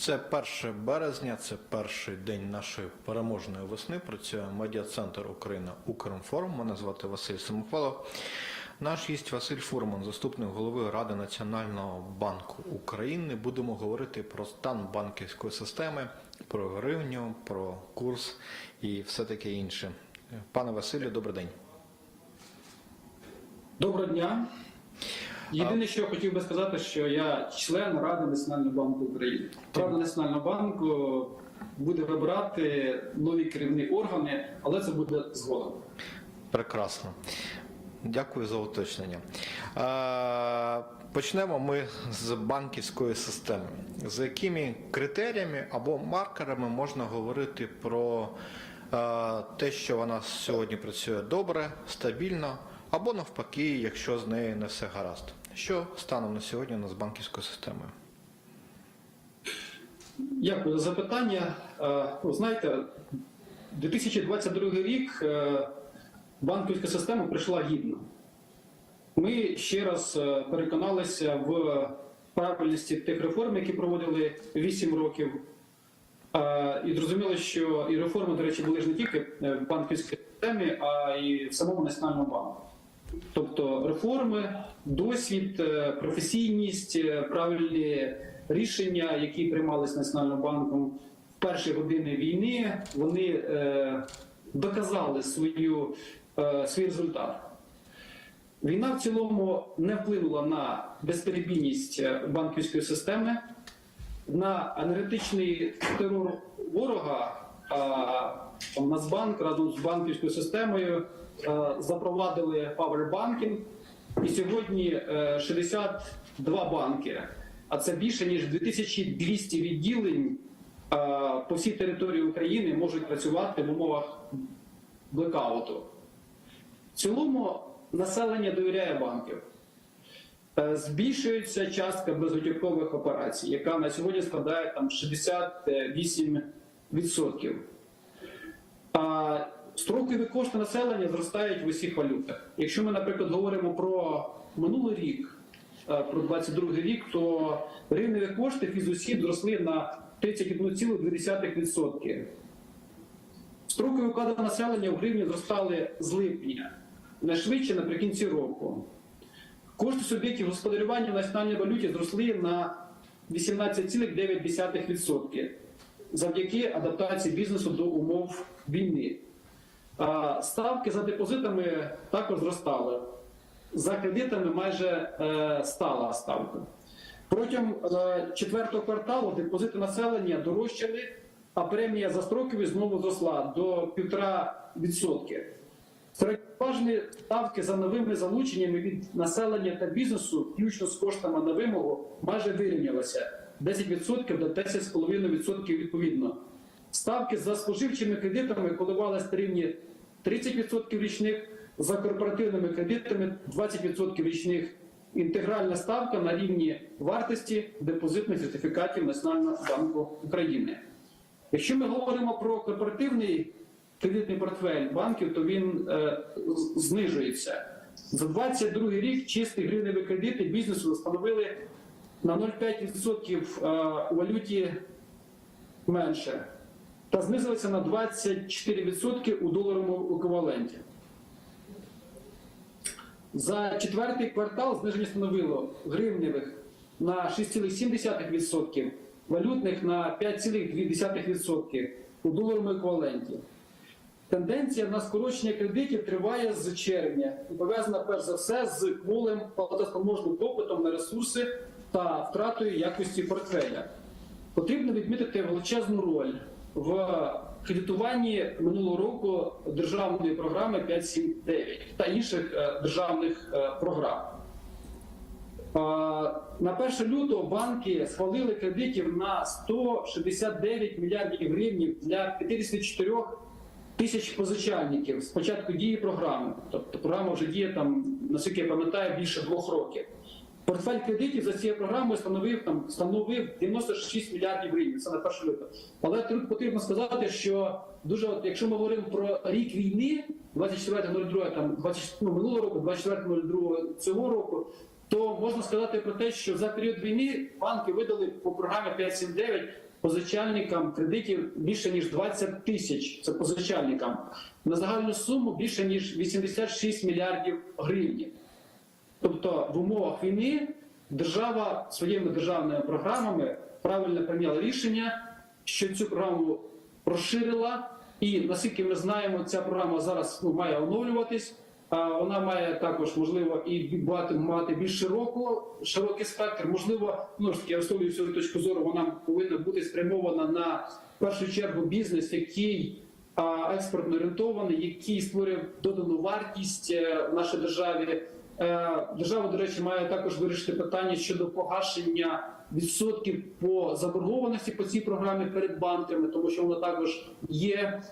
Це 1 березня, це перший день нашої переможної весни. Працює медіа-центр Україна Укрінформ. Мене звати Василь Самохвалов. Наш гість Василь Фурман, заступник голови Ради Національного банку України. Будемо говорити про стан банківської системи, про гривню, про курс і все таке інше. Пане Василю, добрий день. Доброго дня. Єдине, що я хотів би сказати, що я член Ради Національного банку України. Рада Національного банку буде вибирати нові керівні органи, але це буде згодом. Прекрасно. Дякую за уточнення. Почнемо ми з банківської системи. За якими критеріями або маркерами можна говорити про те, що вона сьогодні працює добре, стабільно, або навпаки, якщо з нею не все гаразд. Що станом на сьогодні у нас з банківською системою? Дякую за запитання. Е, Ну, знаєте, 2022 рік е, банківська система прийшла гідно. Ми ще раз е, переконалися в правильності тих реформ, які проводили 8 років. І зрозуміло, що і реформи, до речі, були ж не тільки в банківській системі, а й в самому національному банку. Тобто реформи, досвід, е, професійність, е, правильні рішення, які приймалися Національним банком в перші години війни, вони е, доказали свою, свій результат. Війна в цілому не вплинула на безперебійність банківської системи, на енергетичний терор ворога. а, Нацбанк разом з банківською системою запровадили павербанкінг, і сьогодні е, 62 банки, а це більше ніж 2200 відділень е, по всій території України можуть працювати в умовах блекауту. В цілому населення довіряє банків. Е, Збільшується частка безготівкових операцій, яка на сьогодні складає там 68%. Строкові кошти населення зростають в усіх валютах. Якщо ми, наприклад, говоримо про минулий рік, е, про 22 рік, то гривневі кошти фізосіб зросли на 31,2%. Строкові вклади населення в гривні зростали з липня, найшвидше наприкінці року. Кошти суб'єктів господарювання в національній валюті зросли на 18,9% завдяки адаптації бізнесу до умов війни. Ставки за депозитами також зростали. За кредитами майже е, стала ставка. Протягом е, четвертого кварталу депозити населення дорожчали, а премія за строкові знову зросла до 1,5%. Середньоважні ставки за новими залученнями від населення та бізнесу, включно з коштами на вимогу, майже вирівнялися 10% до 10,5% відповідно. Ставки за споживчими кредитами коливалися на рівні 30% річних, за корпоративними кредитами 20% річних. Інтегральна ставка на рівні вартості депозитних сертифікатів Національного банку України. Якщо ми говоримо про корпоративний кредитний портфель банків, то він е, знижується. За 22 рік чисті гривневі кредити бізнесу становили на 0,5% е, у валюті менше та знизилися на 24% у доларовому еквіваленті. За четвертий квартал зниження становило гривневих на 6,7%, валютних на 5,2% у доларовому еквіваленті. Тенденція на скорочення кредитів триває з червня і пов'язана перш за все з кволим платоспроможним попитом на ресурси та втратою якості портфеля. Потрібно відмітити величезну роль в кредитуванні минулого року державної програми 5.7.9 та інших е, державних е, програм. На 1 лютого банки схвалили кредитів на 169 мільярдів гривень для 54 тисяч позичальників з початку дії програми. Тобто програма вже діє там, наскільки я пам'ятаю, більше двох років. Портфель кредитів за цією програмою становив там становив 96 мільярдів гривень. Це на 1 лютого. Але тут потрібно сказати, що дуже, от, якщо ми говоримо про рік війни, 24.02, там 20, ну, минулого року, 24.02 цього року, то можна сказати про те, що за період війни банки видали по програмі 579 позичальникам кредитів більше ніж 20 тисяч. Це позичальникам на загальну суму більше ніж 86 мільярдів гривень. Тобто в умовах війни держава своїми державними програмами правильно прийняла рішення, що цю програму розширила. І наскільки ми знаємо, ця програма зараз ну, має оновлюватись. Вона має також можливо і мати, мати більш широку, широкий спектр. Можливо, ну ж таки, висловлюю свою точку зору, вона повинна бути спрямована на в першу чергу бізнес, який експортно орієнтований, який створює додану вартість е, в нашій державі. Е, Держава, до речі, має також вирішити питання щодо погашення відсотків по заборгованості по цій програмі перед банками, тому що воно також є.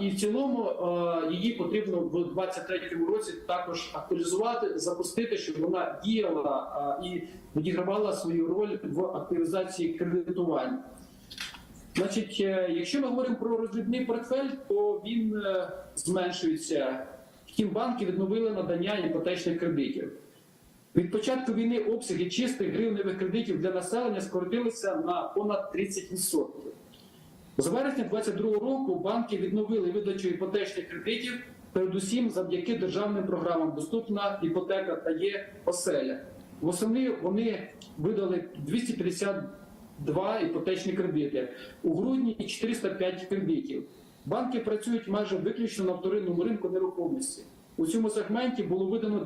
І в цілому е, її потрібно в 2023 році також актуалізувати, запустити, щоб вона діяла і відігравала свою роль в активізації кредитування. Значить, е, якщо ми говоримо про роздрібний портфель, то він е, зменшується. Втім, банки відновили надання іпотечних кредитів. Від початку війни обсяги чистих гривневих кредитів для населення скоротилися на понад 30%. З вересня 2022 року банки відновили видачу іпотечних кредитів, передусім завдяки державним програмам Доступна іпотека та є оселя. Восени вони видали 252 іпотечні кредити. У грудні 405 кредитів. Банки працюють майже виключно на вторинному ринку нерухомості. У цьому сегменті було видано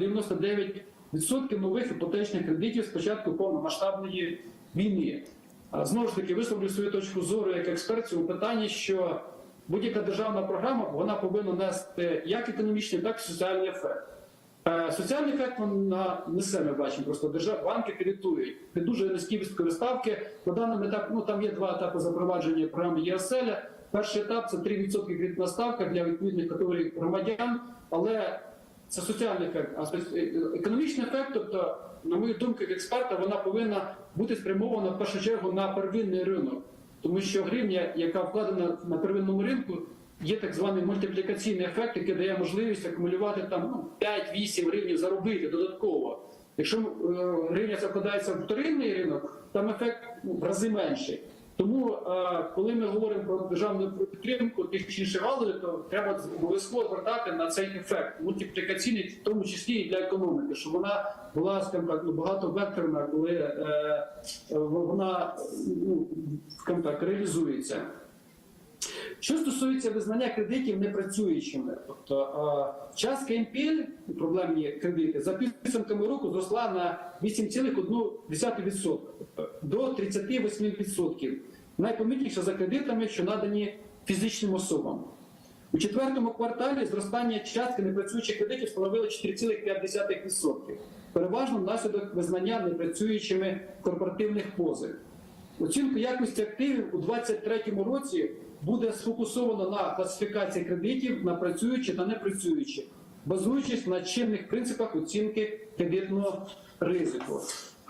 99% нових іпотечних кредитів з початку повномасштабної війни. Знову ж таки, висловлю свою точку зору як експерт цьому питанні, що будь-яка державна програма вона повинна нести як економічний, так і соціальний ефект. Е, Соціальний ефект вона несе, ми бачимо, просто держав, банки кредитують під дуже низькі відсоткові ставки. По даному етапу, ну там є два етапи запровадження програми ЄСЕЛЯ. Перший етап це 3% кредитна ставка для відповідних категорій громадян, але це соціальний ефект. А економічний ефект, тобто, на мою думку, як експерта, вона повинна бути спрямована в першу чергу на первинний ринок, тому що гривня, яка вкладена на первинному ринку, є так званий мультиплікаційний ефект, який дає можливість акумулювати там ну, 5-8 гривень заробити додатково. Якщо е, гривня закладається в вторинний ринок, там ефект ну, в рази менший. Тому, е, коли ми говоримо про державну підтримку тих чи інших галузей, то треба обов'язково звертати на цей ефект мультиплікаційний, в тому числі і для економіки, щоб вона була скажімо ну, багатовекторна, коли е, е, вона ну, так, реалізується. Що стосується визнання кредитів непрацюючими, тобто е, частка НПЛ, проблемні кредити, за підсумками року зросла на 8,1% тобто до 38%. Найпомітніше за кредитами, що надані фізичним особам. У четвертому кварталі зростання частки непрацюючих кредитів становило 4,5%, переважно внаслідок визнання непрацюючими корпоративних позик. Оцінку якості активів у 2023 році буде сфокусовано на класифікації кредитів на працюючі та непрацюючі, базуючись на чинних принципах оцінки кредитного ризику.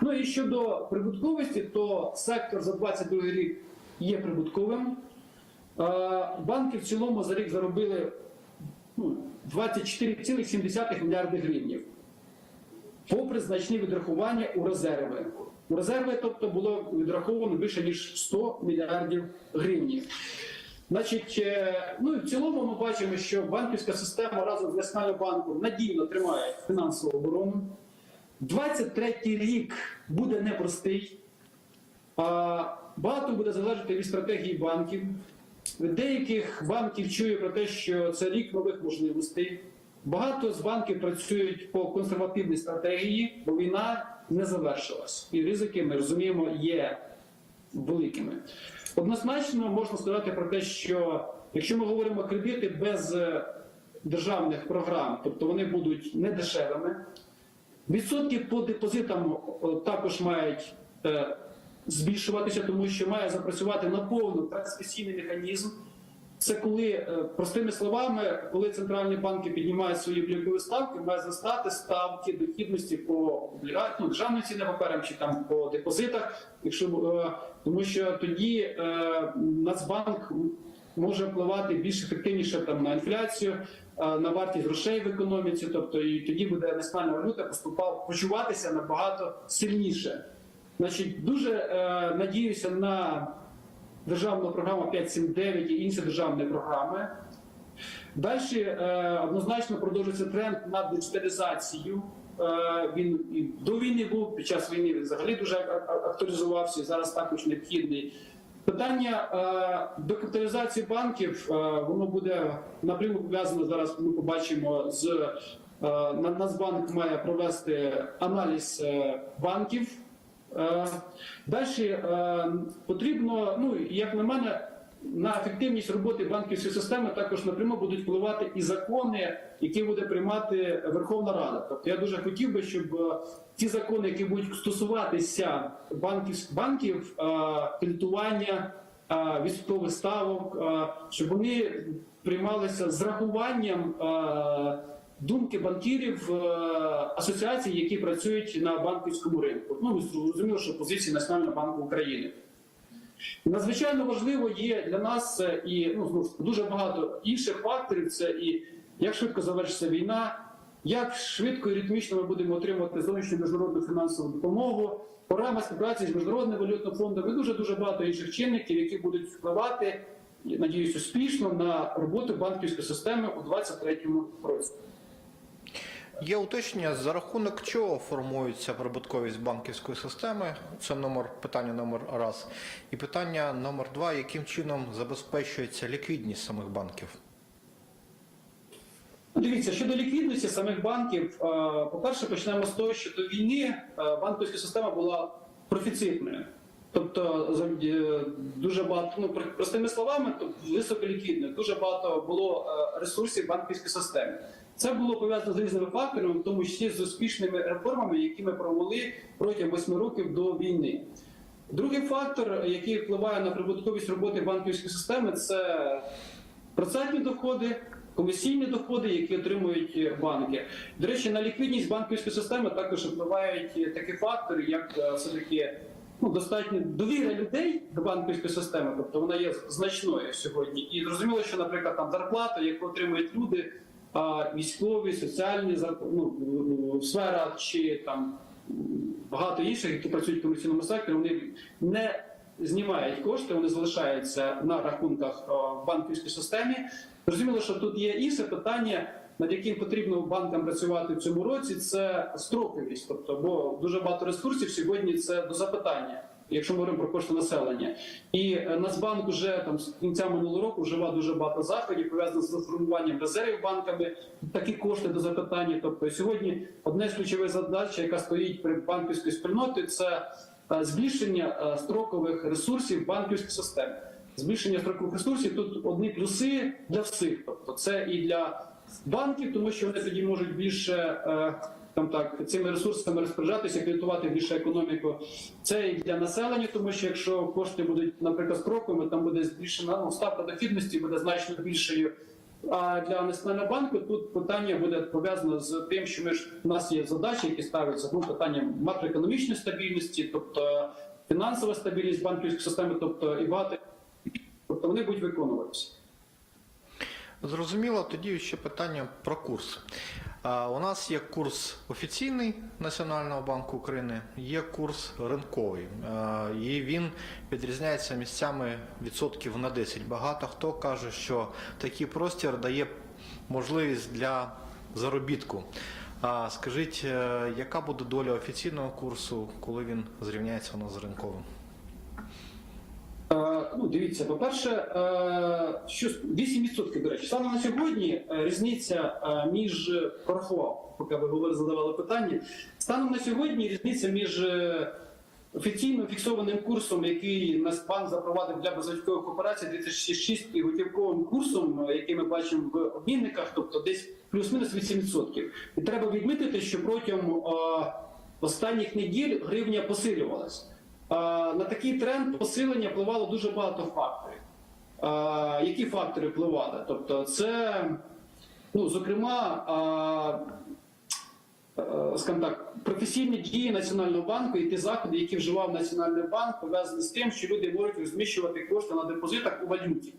Ну і щодо прибутковості, то сектор за 2022 рік є прибутковим. Е, Банки в цілому за рік заробили ну, 24,7 мільярди гривнів попри значні відрахування у резерви. У резерви, тобто, було відраховано більше ніж 100 мільярдів гривень. Значить, е, ну і в цілому ми бачимо, що банківська система разом з Національним банком надійно тримає фінансову оборону. 23-й рік буде непростий. Багато буде залежати від стратегії банків. Деяких банків чую про те, що це рік нових можливостей. Багато з банків працюють по консервативній стратегії, бо війна не завершилась. І ризики, ми розуміємо, є великими. Однозначно можна сказати про те, що якщо ми говоримо кредити без е, державних програм, тобто вони будуть не дешевими, відсотки по депозитам також мають е, збільшуватися, тому що має запрацювати наповну трансмісійний механізм. Це коли, е, простими словами, коли центральні банки піднімають свої облікові ставки, має зростати ставки дохідності по ну, державним цінним паперам чи там по депозитах, якщо е, тому що тоді е, Нацбанк може впливати більш ефективніше там на інфляцію, на вартість грошей в економіці, тобто і тоді буде національна валюта поступав почуватися набагато сильніше. Значить, дуже надіюся на державна програма 579 і інші державні програми. Далі е, однозначно продовжується тренд на диджиталізацію. Е, він і до війни був, під час війни він взагалі дуже а- а- актуалізувався і зараз також необхідний. Питання е, докапіталізації банків воно буде напряму пов'язано зараз. Ми побачимо з Нацбанк має провести аналіз банків. Далі потрібно, ну як на мене, на ефективність роботи банківської системи також напряму будуть впливати і закони, які буде приймати Верховна Рада. Тобто я дуже хотів би, щоб е, ті закони, які будуть стосуватися банків, банків е, кредитування, е, відсоткових ставок, е, щоб вони приймалися з рахуванням. Думки банкірів е, асоціацій, які працюють на банківському ринку. Ну зрозуміло, що позиції Національного банку України. Надзвичайно важливо є для нас е, і ну дуже багато інших факторів. Це і як швидко завершиться війна, як швидко і ритмічно ми будемо отримувати зовнішню міжнародну фінансову допомогу, програма співпраці з міжнародним валютним фондом і дуже дуже багато інших чинників, які будуть впливати, надіюсь, успішно на роботу банківської системи у 2023 році. Є уточнення, за рахунок чого формується прибутковість банківської системи. Це номер питання номер раз. І питання номер два: яким чином забезпечується ліквідність самих банків? Дивіться, щодо ліквідності самих банків, е, по-перше, почнемо з того, що до війни е, банківська система була профіцитною. Тобто е, дуже багато, ну простими словами, то високоліквідною, дуже багато було ресурсів в банківській системі. Це було пов'язано з різними факторами, в тому числі з успішними реформами, які ми провели протягом восьми років до війни. Другий фактор, який впливає на прибутковість роботи банківської системи, це процентні доходи, комісійні доходи, які отримують банки. До речі, на ліквідність банківської системи також впливають такі фактори, як е, все-таки ну, достатньо довіра людей до банківської системи, тобто вона є значною сьогодні. І зрозуміло, що, наприклад, там зарплата, яку отримують люди, військові, соціальні ну, сфера чи там багато інших, які працюють в комерційному секторі, вони не знімають кошти, вони залишаються на рахунках в банківській системі. Зрозуміло, що тут є інше питання, над яким потрібно банкам працювати в цьому році. Це строковість, тобто, бо дуже багато ресурсів сьогодні це до запитання. Якщо ми говоримо про кошти населення, і е, Нацбанк вже там з кінця минулого року вживав дуже багато заходів пов'язаних з формуванням резервів банками, такі кошти до запитання. Тобто сьогодні одне з ключових задач, яка стоїть при банківській спільноті, це е, збільшення е, строкових ресурсів банківської системи. Збільшення строкових ресурсів тут одні плюси для всіх. Тобто це і для банків, тому що вони тоді можуть більше там так цими ресурсами розпоряджатися, кредитувати більше економіку. Це і для населення, тому що якщо кошти будуть, наприклад, строковими, там буде збільшена ну, ставка дохідності буде значно більшою. А для національного банку тут питання буде пов'язано з тим, що ми ж у нас є задачі, які ставляться ну, питання макроекономічної стабільності, тобто фінансова стабільність банківської системи, тобто і багато, тобто вони будуть виконуватися. Зрозуміло, тоді ще питання про курс. У нас є курс офіційний Національного банку України, є курс ринковий, і він відрізняється місцями відсотків на 10. Багато хто каже, що такий простір дає можливість для заробітку. Скажіть, е, яка буде доля офіційного курсу, коли він зрівняється у нас з ринковим? Е, Ну, дивіться, по-перше, е, що с- 8%, до речі, саме на сьогодні е, різниця між порахував, поки ви задавали питання. Станом на сьогодні різниця між офіційно фіксованим курсом, який Нацбанк запровадив для безготівкових операцій 2006 і готівковим курсом, який ми бачимо в обмінниках, тобто десь плюс-мінус 8%. І треба відмітити, що протягом останніх неділь гривня посилювалася. На такий тренд посилення впливало дуже багато факторів. Які фактори впливали? Тобто, це, ну, зокрема, е, скажімо так, професійні дії Національного банку і ті заходи, які вживав Національний банк, пов'язані з тим, що люди можуть розміщувати кошти на депозитах у валюті.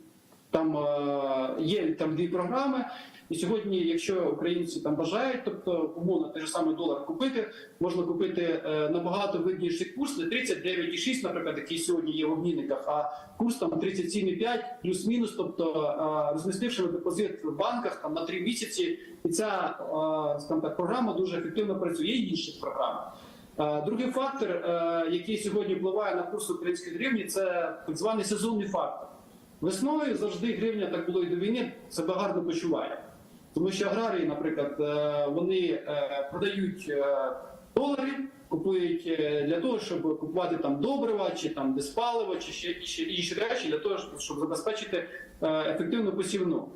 Там е, є там дві програми. І сьогодні, якщо українці там бажають, тобто умовно той же самий долар купити, можна купити е, набагато вигідніший курс, не 39,6, наприклад, який сьогодні є в обмінниках, а курс там 37,5 плюс-мінус, тобто е, розмістивши депозит в банках там на 3 місяці, і ця е, скажімо так, програма дуже ефективно працює. Є інші програми. Е, Другий фактор, е, який сьогодні впливає на курс української гривні, це так званий сезонний фактор. Весною завжди гривня так було і до війни себе гарно почуває. Тому що аграрії, наприклад, е, вони е, продають е, долари, купують для того, щоб купувати там добрива, чи там диспаливо, чи ще інші, інші речі, для того, щоб, забезпечити ефективну посівну.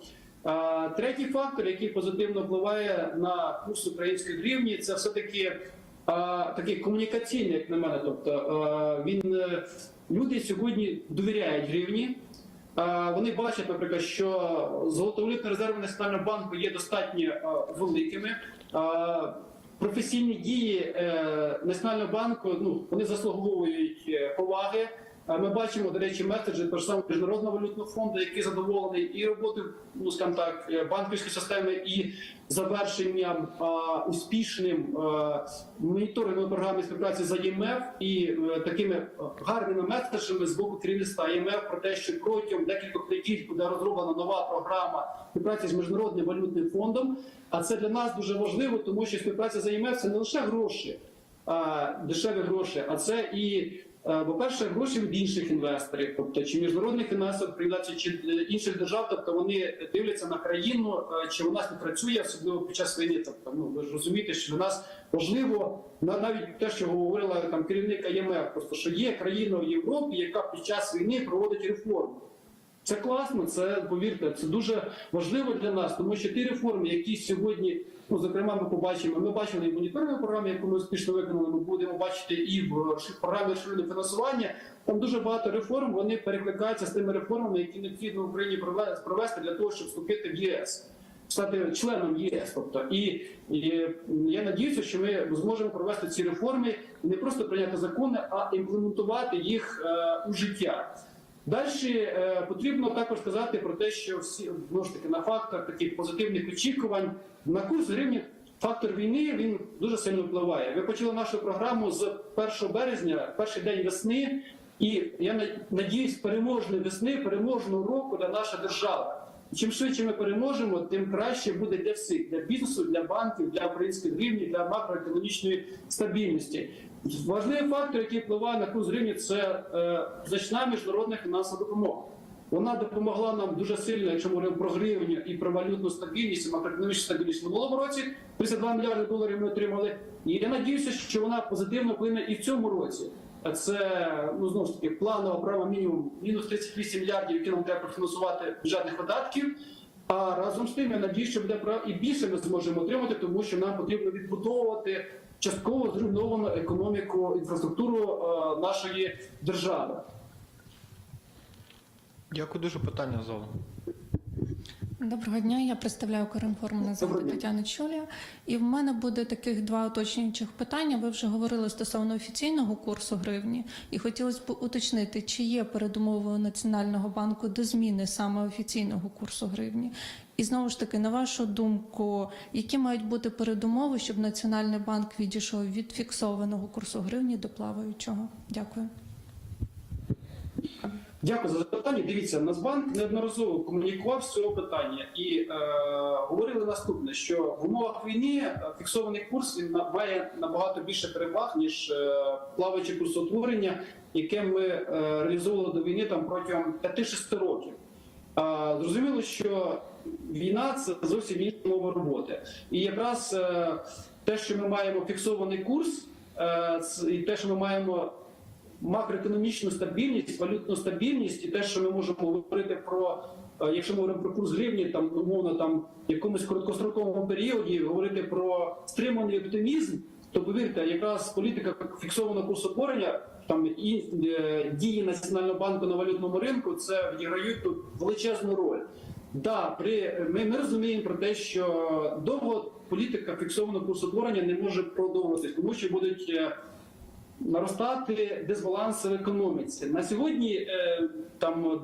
Третій фактор, який позитивно впливає на курс української гривні, це все-таки такий комунікаційний, як на мене. Тобто він люди сьогодні довіряють гривні. Е, Вони бачать, наприклад, що золотовалютні резерви Національного банку є достатньо е, великими. Е, Професійні дії Національного банку ну, вони заслуговують поваги. Ми бачимо, до речі, меседжі того ж самого міжнародного валютного фонду, який задоволений і роботою, ну скажімо так, е, банківської системи, і завершенням е, успішним е, моніторингової програми співпраці з ІМФ і е, такими гарними меседжами з боку керівництва ІМФ про те, що протягом декількох неділь буде розроблена нова програма співпраці з міжнародним валютним фондом. А це для нас дуже важливо, тому що співпраця з ІМФ це не лише гроші, дешеві гроші, а це і, по-перше, гроші від інших інвесторів, тобто чи міжнародних інвесторів, організацій, чи е, інших держав, тобто вони дивляться на країну, е, чи вона співпрацює, особливо під час війни. Тобто, ну ви ж розумієте, що для нас важливо на- навіть те, що говорила там керівник ІМФ, просто що є країна в Європі, яка під час війни проводить реформи. Це класно, це повірте, це дуже важливо для нас, тому що ті реформи, які сьогодні, ну зокрема, ми побачимо. Ми бачили і в моніторинговій програмі, яку ми успішно виконали. Ми будемо бачити і в програмі розширеного фінансування. Там дуже багато реформ. Вони перекликаються з тими реформами, які необхідно в Україні прове- провести для того, щоб вступити в ЄС. Стати членом ЄС, тобто і, і я надіюся, що ми зможемо провести ці реформи не просто прийняти закони, а імплементувати їх е, у життя. Далі е, потрібно також сказати про те, що всі знову ж таки на фактор таких позитивних очікувань на курс гривні. Фактор війни він дуже сильно впливає. Ви почали нашу програму з 1 березня, перший день весни, і я на- надіюсь, переможної весни, переможного року для нашої держави. Чим швидше ми переможемо, тим краще буде для всіх для бізнесу, для банків, для української гривні, для макроекономічної стабільності. Важливий фактор, який впливає на курс гривні, це е, значна міжнародна фінансова допомога. Вона допомогла нам дуже сильно, якщо ми говоримо про гривню і про валютну стабільність, і макроекономічну стабільність в минулому році. 32 мільярди доларів ми отримали. І я надіюся, що вона позитивно вплине і в цьому році. А Це ну знову ж таки планова програма мінімум мінус 38 мільярдів, які нам треба профінансувати бюджетних видатків. А разом з тим я надію, що буде про- і більше ми зможемо отримати, тому що нам потрібно відбудовувати частково зруйновану економіку, інфраструктуру е, нашої держави. Дякую дуже питання залу. Доброго дня, я представляю Коринформ на дня. Тетяна Чуля. І в мене буде таких два уточнюючих питання. Ви вже говорили стосовно офіційного курсу гривні, і хотілося б уточнити, чи є передумовою Національного банку до зміни саме офіційного курсу гривні. І знову ж таки, на вашу думку, які мають бути передумови, щоб Національний банк відійшов від фіксованого курсу гривні до плаваючого? Дякую. Дякую за запитання. Дивіться, Нацбанк неодноразово комунікував з цього питання і е, говорили наступне: що в умовах війни е, фіксований курс він має набагато більше переваг ніж е, плаваюче курсоутворення, яке ми е, реалізовували до війни там протягом 5-6 років. А, Зрозуміло, що війна це зовсім інша мова роботи. І якраз е, те, що ми маємо фіксований курс, е, і те, що ми маємо макроекономічну стабільність, валютну стабільність, і те, що ми можемо говорити про, е, якщо ми говоримо про курс гривні, там умовно там в якомусь короткостроковому періоді, говорити про стриманий оптимізм, то повірте, якраз політика фіксованого курсотворення, там і е, дії Національного банку на валютному ринку, це відіграють тут величезну роль. Да, при ми, ми розуміємо про те, що довго політика фіксованого курсотворення не може продовжуватись, тому що будуть е, наростати дисбаланси в економіці. На сьогодні е, там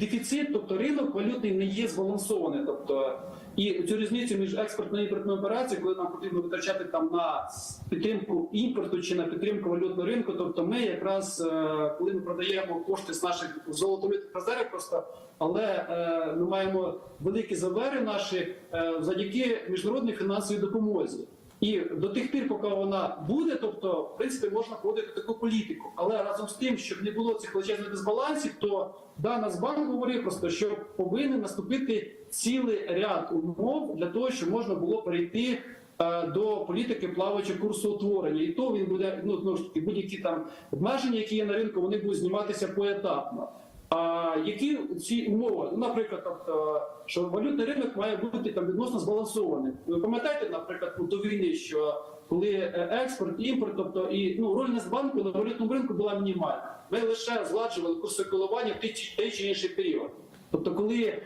дефіцит, тобто ринок валютний не є збалансований. Тобто, І цю різницю між експортною і імпортною операцією, коли нам потрібно витрачати там на підтримку імпорту чи на підтримку валютного ринку, тобто ми якраз е, коли ми продаємо кошти з наших золотовитих резервів, просто але е, ми маємо великі завери наші завдяки міжнародній фінансовій допомозі. І до тих пір, поки вона буде, тобто, в принципі, можна проводити таку політику. Але разом з тим, щоб не було цих величезних дисбалансів, то да, Нацбанк говорив просто, що повинен наступити цілий ряд умов для того, щоб можна було перейти е, до політики плаваючого курсу утворення. І то він буде ну таки будь-які там обмеження, які є на ринку, вони будуть зніматися поетапно. А які ці умови? Ну, наприклад, тобто, що валютний ринок має бути там відносно збалансованим. Ви пам'ятаєте, наприклад, до війни, що коли е, експорт, імпорт, тобто і ну роль Нацбанку на валютному ринку була мінімальна. Ми лише зладжували курси коливання в той чи, інший період. Тобто, коли е,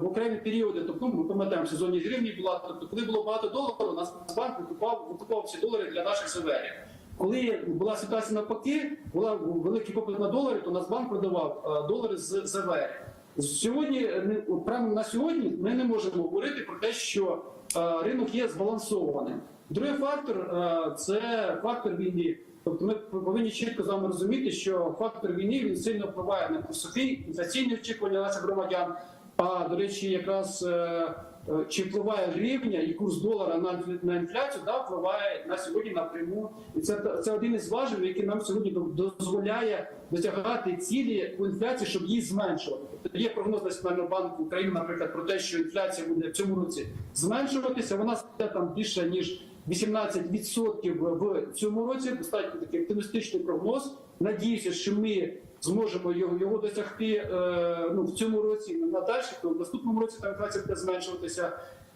в окремі періоди, тобто ну, ми пам'ятаємо, в сезоні гривні була, тобто коли було багато доларів, Нацбанк викупав, викупав ці долари для наших заверів. Коли була ситуація навпаки, була великий попит на долари, то Нацбанк продавав е, долари з ЗВР. Сьогодні прямо на сьогодні ми не можемо говорити про те, що е, ринок є збалансованим. Другий фактор е, це фактор війни. Тобто ми повинні чітко з вами розуміти, що фактор війни він сильно впливає на курсові інфляційні очікування наших громадян. А до речі, якраз чи впливає гривня і курс долара на на інфляцію, да, впливає на сьогодні напряму. І це, це один із важелів, який нам сьогодні дозволяє досягати цілі по інфляції, щоб її зменшувати. Тобто є прогноз Національного банку України, наприклад, про те, що інфляція буде в цьому році зменшуватися. Вона стає там більше ніж 18% в цьому році. Достатньо такий оптимістичний прогноз. Надіюся, що ми зможемо його, його досягти е, ну, в цьому році і надалі, то в наступному році там інфляція буде зменшуватися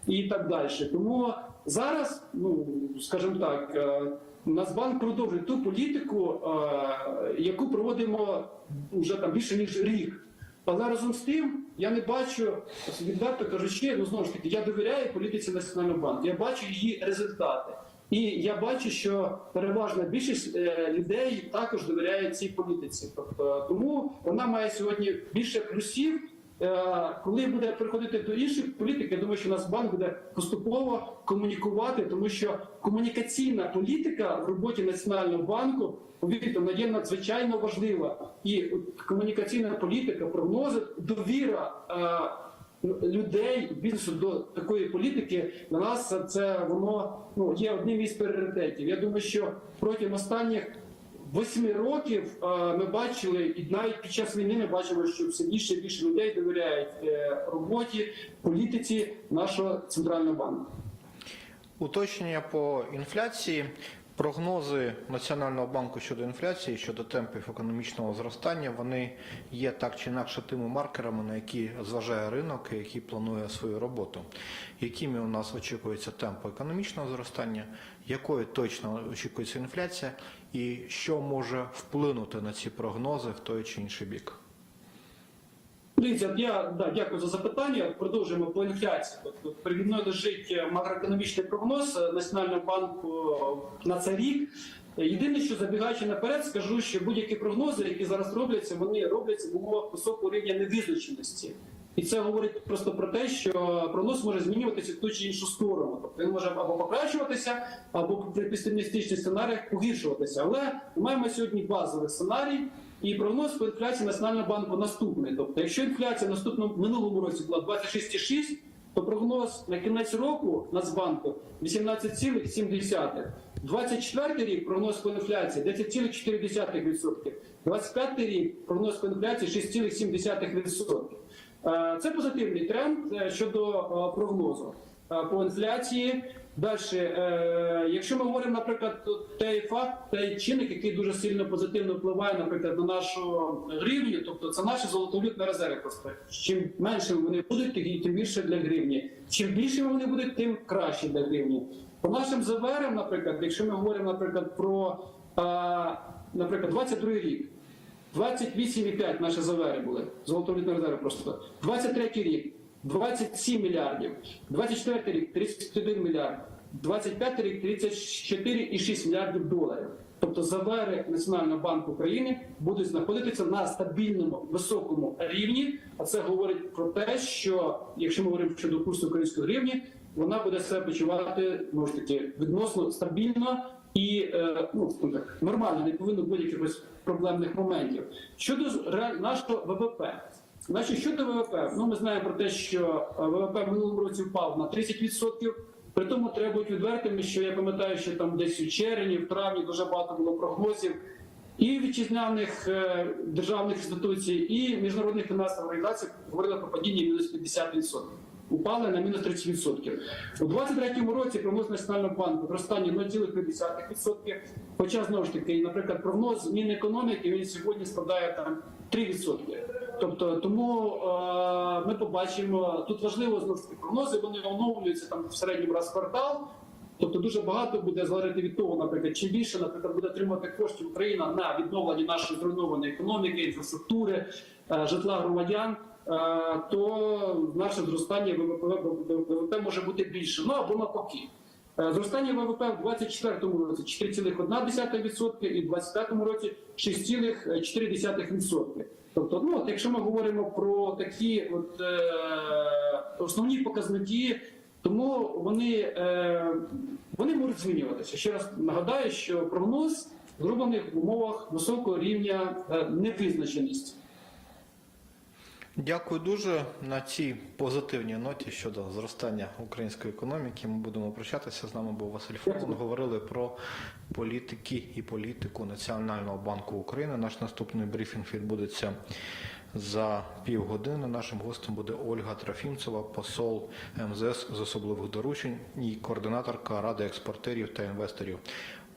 і так далі. Тому зараз, ну скажімо так, е, Нацбанк продовжує ту політику, е, яку проводимо вже там більше ніж рік. Але разом з тим я не бачу, відверто кажучи, ну знову ж таки, я довіряю політиці Національного банку, я бачу її результати. І я бачу, що переважна більшість е, людей також довіряє цій політиці. Тобто, тому вона має сьогодні більше плюсів. Е, Коли буде переходити до інших політик, я думаю, що Нацбанк буде поступово комунікувати, тому що комунікаційна політика в роботі Національного банку повірте, вона є надзвичайно важлива. І комунікаційна політика, прогнози, довіра е, людей бізнесу до такої політики для нас це воно ну є одним із пріоритетів. Я думаю, що протягом останніх восьми років е, ми бачили, і навіть під час війни ми бачимо, що все більше і більше людей довіряють е, роботі, політиці нашого центрального банку. Уточнення по інфляції. Прогнози Національного банку щодо інфляції, щодо темпів економічного зростання, вони є так чи інакше тими маркерами, на які зважає ринок і який планує свою роботу. Якими у нас очікуються темпи економічного зростання, якою точно очікується інфляція, і що може вплинути на ці прогнози в той чи інший бік? Дивіться, я да, дякую за запитання. Продовжуємо по інфляції. Тобто переді мною лежить макроекономічний прогноз е, Національного банку е, на цей рік. Е, Єдине, що забігаючи наперед, скажу, що будь-які прогнози, які зараз робляться, вони робляться в умовах високого рівня невизначеності. І це говорить просто про те, що прогноз може змінюватися в ту чи іншу сторону. Тобто він може або покращуватися, або при песимістичних сценаріях погіршуватися. Але ми маємо сьогодні базовий сценарій, і прогноз по інфляції Національного банку наступний. Тобто, якщо інфляція в наступному минулому році була 26,6, то прогноз на кінець року Нацбанку 18,7. 24 рік прогноз по інфляції 10,4%. 25 рік прогноз по інфляції 6,7%. Е, Це позитивний тренд е, щодо е, прогнозу по інфляції. Далі, е, якщо ми говоримо, наприклад, той факт, той чинник, який дуже сильно позитивно впливає, наприклад, на нашу гривню, тобто це наші золотовалютні резерви. Просто чим меншими вони будуть, тим більше для гривні. Чим більшими вони будуть, тим краще для гривні. По нашим ЗВРам, наприклад, якщо ми говоримо, наприклад, про е, наприклад, 22 рік. 28,5 наші завери були. Золотовалютні резерви просто. 23 рік 27 мільярдів. 24 рік 31 мільярд. 25 рік 34,6 мільярдів доларів. Тобто завери Національного банку України будуть знаходитися на стабільному високому рівні. А це говорить про те, що якщо ми говоримо щодо курсу української гривні, вона буде себе почувати може таки відносно стабільно і е, ну так нормально, не повинно бути якихось проблемних моментів. Щодо нашого ВВП. Значить, щодо ВВП, ну ми знаємо про те, що е, ВВП минулому році впав на 30%. При тому треба бути відвертими, що я пам'ятаю, що там десь у червні, в травні дуже багато було прогнозів і вітчизняних е, державних інституцій, і міжнародних фінансових організацій говорили про падіння мінус 50%. Упали на мінус 30%. У 2023 році прогноз Національного банку зростання 0,5%. Хоча знову ж таки, наприклад, прогноз Мінекономіки він сьогодні складає там 3%. Тобто, тому е, ми побачимо тут важливо знову прогнози. Вони оновлюються там в середньому раз в квартал. Тобто дуже багато буде залежати від того, наприклад, чим більше, наприклад, буде отримати коштів Україна на відновлення нашої зруйнованої економіки, інфраструктури, е, житла громадян, е, то наше зростання ВВП може бути більше. Ну або навпаки. Е, Зростання ВВП в 2024 році 4,1% і в 2025 році 6,4%. Тобто, ну от якщо ми говоримо про такі от, е, основні показники, тому вони, е, вони можуть змінюватися. Ще раз нагадаю, що прогноз зроблений в умовах високого рівня е, невизначеності. Дякую дуже на цій позитивній ноті щодо зростання української економіки. Ми будемо прощатися. З нами був Василь Фурман. Говорили про політики і політику Національного банку України. Наш наступний брифінг відбудеться за півгодини. Нашим гостем буде Ольга Трофімцева, посол МЗС з особливих доручень і координаторка Ради експортерів та інвесторів.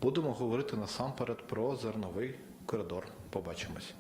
Будемо говорити насамперед про зерновий коридор. Побачимось.